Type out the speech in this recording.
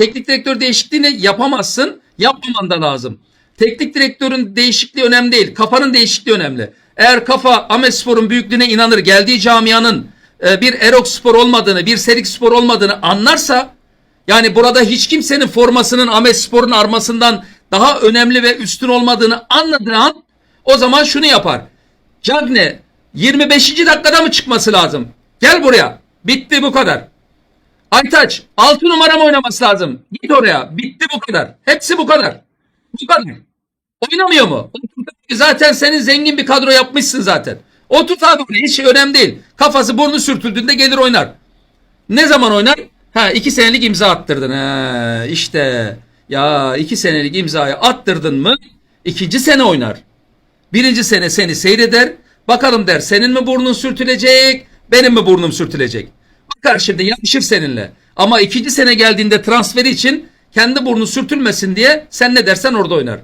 teknik direktör değişikliğini yapamazsın. Yapmaman da lazım. Teknik direktörün değişikliği önemli değil. Kafanın değişikliği önemli. Eğer kafa Ahmet Spor'un büyüklüğüne inanır, geldiği camianın e, bir Erok Spor olmadığını, bir Serik Spor olmadığını anlarsa yani burada hiç kimsenin formasının Ahmet Spor'un armasından daha önemli ve üstün olmadığını anladığı an o zaman şunu yapar. Cagne 25. dakikada mı çıkması lazım? Gel buraya. Bitti bu kadar. Aytaç 6 numara mı oynaması lazım? Git oraya. Bitti bu kadar. Hepsi bu kadar. Bu kadar. Oynamıyor mu? Zaten senin zengin bir kadro yapmışsın zaten. Oturt abi oraya. Hiç önemli değil. Kafası burnu sürtüldüğünde gelir oynar. Ne zaman oynar? Ha iki senelik imza attırdın. Ha işte. Ya iki senelik imzayı attırdın mı? ikinci sene oynar. Birinci sene seni seyreder. Bakalım der senin mi burnun sürtülecek, benim mi burnum sürtülecek? Bakar şimdi yapışır seninle. Ama ikinci sene geldiğinde transferi için kendi burnu sürtülmesin diye sen ne dersen orada oynar.